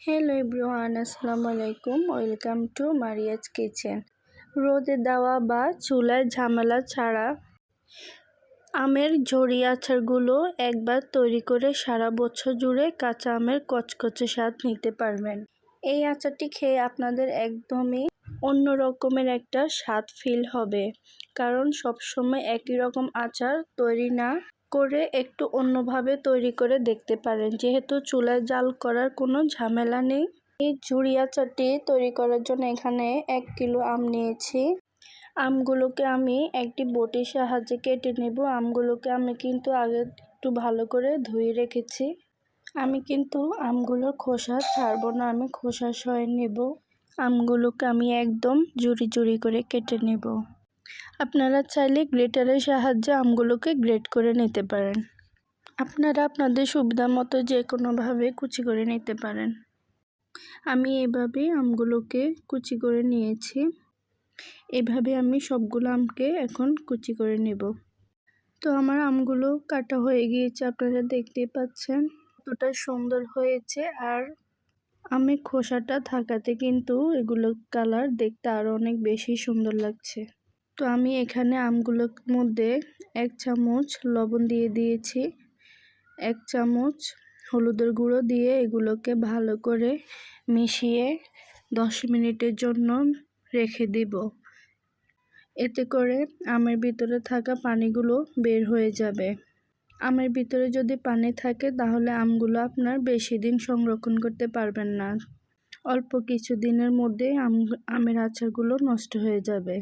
Hello everyone আসসালামু আলাইকুম welcome to Mariya's kitchen রোদে দেওয়া বা চুলায় ঝামেলা ছাড়া আমের ঝরি আচারগুলো একবার তৈরি করে সারা বছর জুড়ে কাঁচা আমের কচকচে স্বাদ নিতে পারবেন। এই আচারটি খেয়ে আপনাদের একদমই অন্য রকমের একটা স্বাদ ফিল হবে। কারণ সবসময় একই রকম আচার তৈরি না করে একটু অন্যভাবে তৈরি করে দেখতে পারেন। যেহেতু চুলায় জাল করার কোনো ঝামেলা নেই, এই ঝুড়ি আচারটি তৈরি করার জন্য এখানে এক কিলো আম নিয়েছি। আমগুলোকে আমি একটি বটির সাহায্যে কেটে নেব। আমগুলোকে আমি কিন্তু আগে একটু ভালো করে ধুয়ে রেখেছি। আমি কিন্তু আমগুলোর খোসা ছাড়বো না, আমি খোসা সয়ে নেব। আমগুলোকে আমি একদম জুড়ি জুড়ি করে কেটে নেব। আপনারা চাইলে গ্রেটারের সাহায্যে আমগুলোকে গ্রেট করে নিতে পারেন। আপনারা আপনাদের সুবিধা মতো যে কোনোভাবে কুচি করে নিতে পারেন। আমি এভাবে আমগুলোকে কুচি করে নিয়েছি। এভাবে আমি সবগুলো আমকে এখন কুচি করে নেব। তো আমার আমগুলো কাটা হয়ে গিয়েছে, আপনারা দেখতেই পাচ্ছেন। কতটা সুন্দর হয়েছে আর আমি খোসাটা থাকাতে কিন্তু এগুলো কালার দেখতে আরও অনেক বেশি সুন্দর লাগছে। তো আমি এখানে আমগুলোর মধ্যে এক চামচ লবণ দিয়ে দিয়েছি। এক চামচ হলুদের গুঁড়ো দিয়ে এগুলোকে ভালো করে মিশিয়ে দশ মিনিটের জন্য রেখে দিব। এতে করে আমের ভিতরে থাকা পানিগুলো বের হয়ে যাবে। আমের ভিতরে যদি পানি থাকে তাহলে আমগুলো আপনার বেশি দিন সংরক্ষণ করতে পারবেন না। অল্প কিছু দিনের মধ্যে আম, আমের আচারগুলো নষ্ট হয়ে যাবে।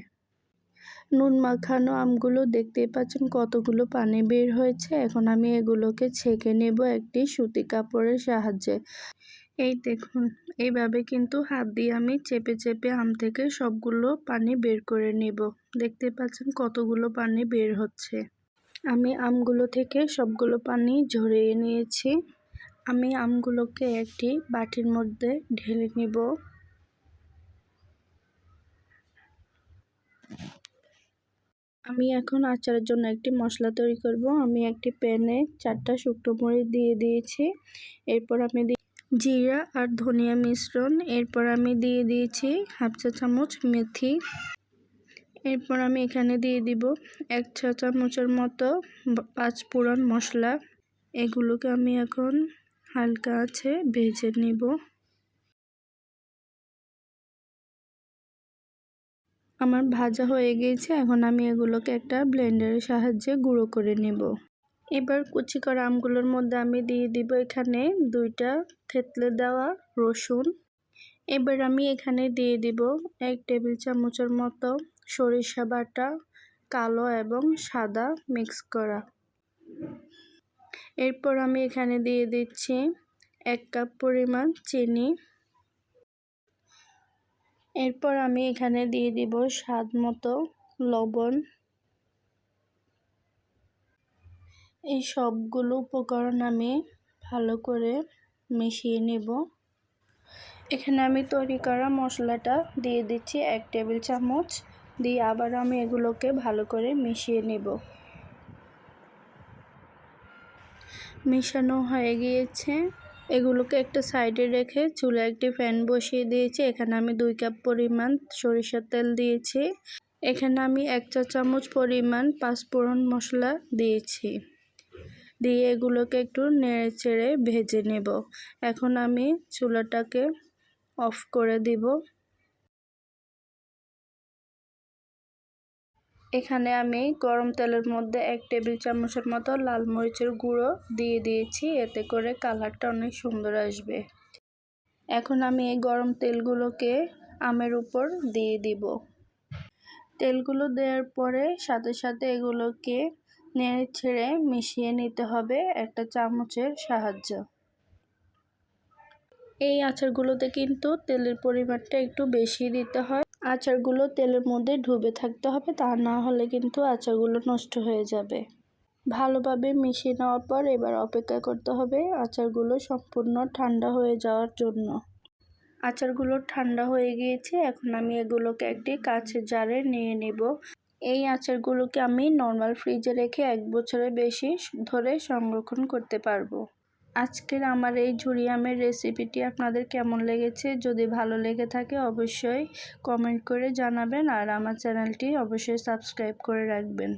নুন মাখানো আমগুলো দেখতেই পাচ্ছেন কতগুলো পানি বের হয়েছে। এখন আমি এগুলোকে ছেঁকে নেব একটি সুতি কাপড়ের সাহায্যে। এই দেখুন, এইভাবে কিন্তু হাত দিয়ে আমি চেপে চেপে আম থেকে সবগুলো পানি বের করে নেব। দেখতে পাচ্ছেন কতগুলো পানি বের হচ্ছে। আমি আমগুলো থেকে সবগুলো পানি ঝরিয়ে নিয়েছি। আমি আমগুলোকে একটি বাটির মধ্যে ঢেলে নেব। আমি এখন আচারের জন্য একটি মশলা তৈরি করব। আমি একটি প্যানে চারটা শুকনো মরিচ দিয়ে দিয়েছি। এরপর আমি জিরা আর ধনিয়া মিশ্রণ। এরপর আমি দিয়ে দিয়েছি হাফ চা চামচ মেথি। এরপর আমি এখানে দিয়ে দিব এক চা চামচের মতো পাঁচ পুরন মশলা। এগুলোকে আমি এখন হালকা আছে ভেজে নিব। আমার ভাজা হয়ে গিয়েছে, এখন আমি এগুলোকে একটা ব্লেন্ডারের সাহায্যে গুঁড়ো করে নেব। এবার কুচি করা আমগুলোর মধ্যে আমি দিয়ে দিব এখানে দুইটা থেতলে দেওয়া রসুন। এবার আমি এখানে দিয়ে দিব এক টেবিল চামচের মতো সরিষা বাটা, কালো এবং সাদা মিক্স করা। এরপর আমি এখানে দিয়ে দিচ্ছি এক কাপ পরিমাণ চিনি। এরপর আমি এখানে দিয়ে দিব স্বাদ মতো লবণ। এই সবগুলো উপকরণ আমি ভালো করে মিশিয়ে নেব। এখানে আমি তৈরি করা মশলাটা দিয়ে দিচ্ছি এক টেবিল চামচ। দিয়ে আবার আমি এগুলোকে ভালো করে মিশিয়ে নেব। মেশানো হয়ে গিয়েছে। এগুলোকে একটা সাইডে রেখে চুলে একটি ফ্যান বসিয়ে দিয়েছি। এখানে আমি দুই কাপ পরিমাণ সরিষার তেল দিয়েছি। এখানে আমি এক চা চামচ পরিমাণ পাঁচফোড়ন মশলা দিয়েছি। দিয়ে এগুলোকে একটু নেড়ে চেড়ে ভেজে নেব। এখন আমি চুলাটাকে অফ করে দিব। এখানে আমি গরম তেলের মধ্যে এক টেবিল চামচের মতো লাল মরিচের গুঁড়ো দিয়ে দিয়েছি, এতে করে কালারটা অনেক সুন্দর আসবে। এখন আমি এই গরম তেলগুলোকে আমের উপর দিয়ে দিব। তেলগুলো দেওয়ার পরে সাথে সাথে এগুলোকে নেড়ে ছেড়ে মিশিয়ে নিতে হবে একটা চামচের সাহায্য। এই আচারগুলোতে কিন্তু তেলের পরিমাণটা একটু বেশি দিতে হয়। আচারগুলো তেলের মধ্যে ডুবে থাকতে হবে, তা না হলে কিন্তু আচারগুলো নষ্ট হয়ে যাবে। ভালোভাবে মিশিয়ে নেওয়ার পর এবার অপেক্ষা করতে হবে আচারগুলো সম্পূর্ণ ঠান্ডা হয়ে যাওয়ার জন্য। আচারগুলো ঠান্ডা হয়ে গিয়েছে, এখন আমি এগুলোকে একটি কাছের জারে নিয়ে নেব। এই আচারগুলোকে আমি নর্মাল ফ্রিজে রেখে এক বছরের বেশি ধরে সংরক্ষণ করতে পারব। আজকের আমার এই ঝুড়ি আমের রেসিপিটি আপনাদের কেমন লেগেছে? যদি ভালো লেগে থাকে অবশ্যই কমেন্ট করে জানাবেন আর আমার চ্যানেলটি অবশ্যই সাবস্ক্রাইব করে রাখবেন।